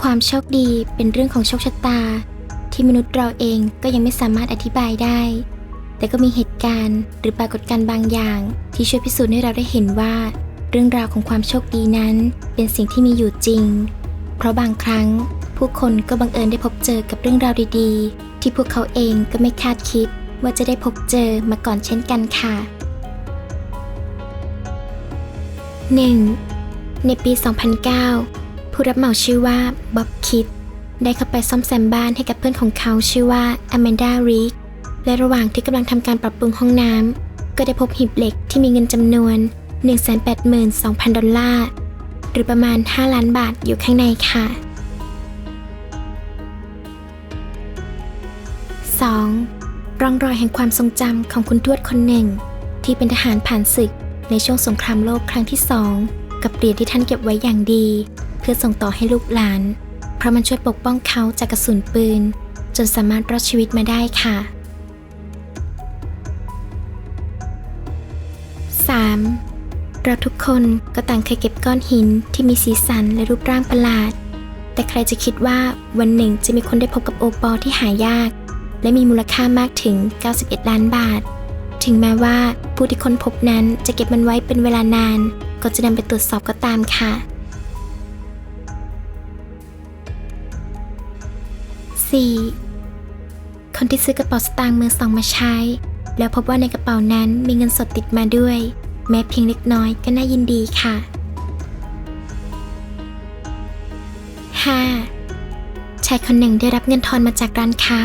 ความโชคดีเป็นเรื่องของโชคชะตา ที่มนุษย์เราเองก็ยังไม่สามารถอธิบายได้ แต่ก็มีเหตุการณ์หรือปรากฏการณ์บางอย่าง ที่ช่วยพิสูจน์ให้เราได้เห็นว่า เรื่องราวของความโชคดีนั้น เป็นสิ่งที่มีอยู่จริง เพราะบางครั้ง ผู้คนก็บังเอิญได้พบเจอกับเรื่องราวดีๆ ที่พวกเขาเองก็ไม่คาดคิด ว่าจะได้พบเจอมาก่อนเช่นกันค่ะ 1. ในปี 2009 ผู้รับเหมาชื่อว่าบ๊อบคิดได้เข้าไปซ่อมแซมบ้านให้กับเพื่อนของเขาชื่อว่าอแมนดาริกและระหว่างที่กำลังทำการปรับปรุงห้องน้ำก็ได้พบหีบเหล็กที่มีเงินจำนวน 182,000 ดอลลาร์ หรือประมาณ 5 ล้านบาทอยู่ข้างในค่ะ 2. ร่องรอยแห่งความทรงจำของคุณทวดคนหนึ่ง ที่เป็นทหารผ่านศึกในช่วงสงครามโลกครั้งที่สองกับเหรียญที่ท่านเก็บไว้อย่างดี พื่อส่งต่อให้ลูกหลาน เพราะมันช่วยปกป้องเขาจากกระสุนปืน จนสามารถรอดชีวิตมาได้ค่ะ 3. เราทุกคนก็ต่างเคยเก็บก้อนหินที่มีสีสันและรูปร่างประหลาด แต่ใครจะคิดว่าวันหนึ่งจะมีคนได้พบกับโอปอล์ที่หายาก และมีมูลค่ามากถึง 91 ล้านบาท ถึงแม้ว่าผู้ที่ค้นพบนั้นจะเก็บมันไว้เป็นเวลานาน ก็จะนำไปตรวจสอบก็ตามค่ะ 4. คนที่ซื้อกระเป๋าสตางค์มือสองมาใช้ แล้วพบว่าในกระเป๋านั้นมีเงินสดติดมาด้วย แม้เพียงเล็กน้อยก็น่ายินดีค่ะ 5. ชายคนหนึ่งได้รับเงินทอนมาจากร้านค้า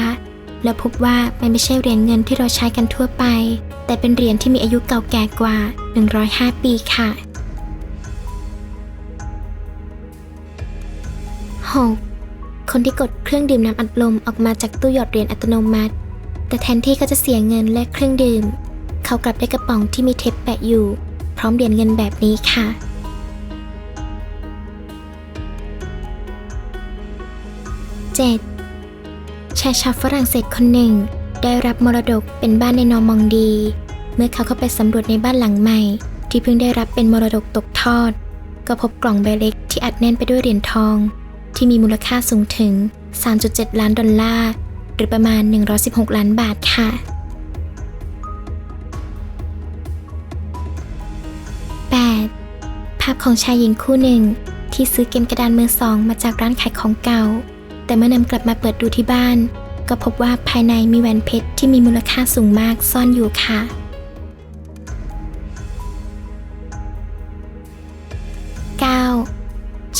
แล้วพบว่ามันไม่ใช่เหรียญเงินที่เราใช้กันทั่วไป แต่เป็นเหรียญที่มีอายุเก่าแก่กว่า 105 ปีค่ะ 6. คนที่กดเครื่องดื่มน้ำอัดลมออกมาจากตู้หยอดเหรียญอัตโนมัติ แต่แทนที่เขาจะเสียเงินและเครื่องดื่ม เขากลับได้กระป๋องที่มีเทปแปะอยู่ พร้อมเหรียญเงินแบบนี้ค่ะ 7. ชายชาวฝรั่งเศสคนหนึ่ง ได้รับมรดกเป็นบ้านในนอร์มองดี เมื่อเขาเข้าไปสำรวจในบ้านหลังใหม่ ที่เพิ่งได้รับเป็นมรดกตกทอด ก็พบกล่องใบเล็กที่อัดแน่นไปด้วยเหรียญทอง ที่มีมูลค่าสูงถึง 3.7 ล้านดอลลาร์ หรือประมาณ 116 ล้านบาทค่ะ 8. ภาพของชายหญิงคู่หนึ่ง ที่ซื้อเกมกระดานมือสองมาจากร้านขายของเก่า แต่เมื่อนำกลับมาเปิดดูที่บ้าน ก็พบว่าภายในมีแหวนเพชรที่มีมูลค่าสูงมากซ่อนอยู่ค่ะ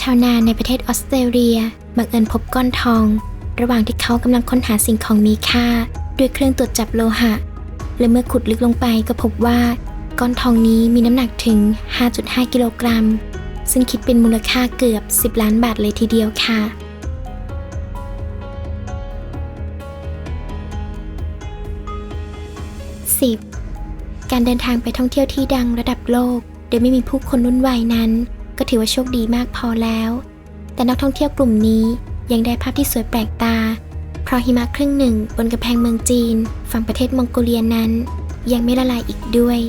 ชาวนาในประเทศออสเตรเลียบังเอิญพบก้อนทอง ระหว่างที่เขากำลังค้นหาสิ่งของมีค่า ด้วยเครื่องตรวจจับโลหะ และเมื่อขุดลึกลงไปก็พบว่า ก้อนทองนี้มีน้ำหนักถึง 5.5 กิโลกรัม ซึ่งคิดเป็นมูลค่าเกือบ 10 ล้านบาทเลยทีเดียวค่ะ 10. การเดินทางไปท่องเที่ยวที่ดังระดับโลก โดยไม่มีผู้คนรุ่นวัยนั้น ก็ถือว่าโชคดีมากพอแล้ว แต่นักท่องเที่ยวกลุ่มนี้ยังได้ภาพที่สวยแปลกตา เพราะหิมะครึ่งหนึ่งบนกำแพงเมืองจีน ฝั่งประเทศมองโกเลียนั้น ยังไม่ละลายอีกด้วย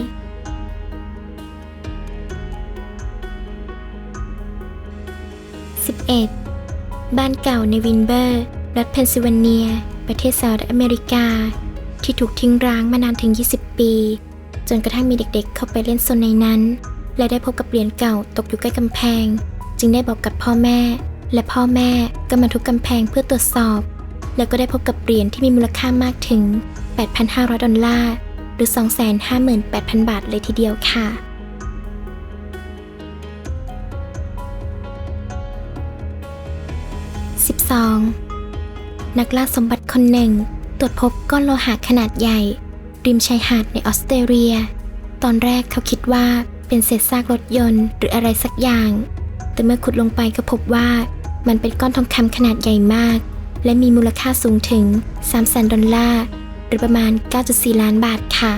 11. บ้านเก่าในวินเบอร์รัฐเพนซิลเวเนีย ประเทศสหรัฐอเมริกา ที่ถูกทิ้งร้างมานานถึง 20 ปี จนกระทั่งมีเด็กๆ เข้าไปเล่นโซนในนั้น และได้พบกับเหรียญเก่าตกอยู่ใกล้กำแพง จึงได้บอกกับพ่อแม่ และพ่อแม่ก็มาทุบกำแพงเพื่อตรวจสอบ แล้วก็ได้พบกับเหรียญที่มีมูลค่ามากถึง 8,500 ดอลลาร์หรือ 258,000 บาทเลยทีเดียวค่ะ 12. นักล่าสมบัติคนหนึ่ง ตรวจพบก้อนโลหะขนาดใหญ่ ริมชายหาดในออสเตรเลีย ตอนแรกเขาคิดว่า เป็นเศษซากรถยนต์หรืออะไรสักอย่าง แต่เมื่อขุดลงไปก็พบว่ามันเป็นก้อนทองคำขนาดใหญ่มาก และมีมูลค่าสูงถึง3 0 0 0 0 0 ดอลลาร์ หรือประมาณ 9.4 ล้านบาทค่ะ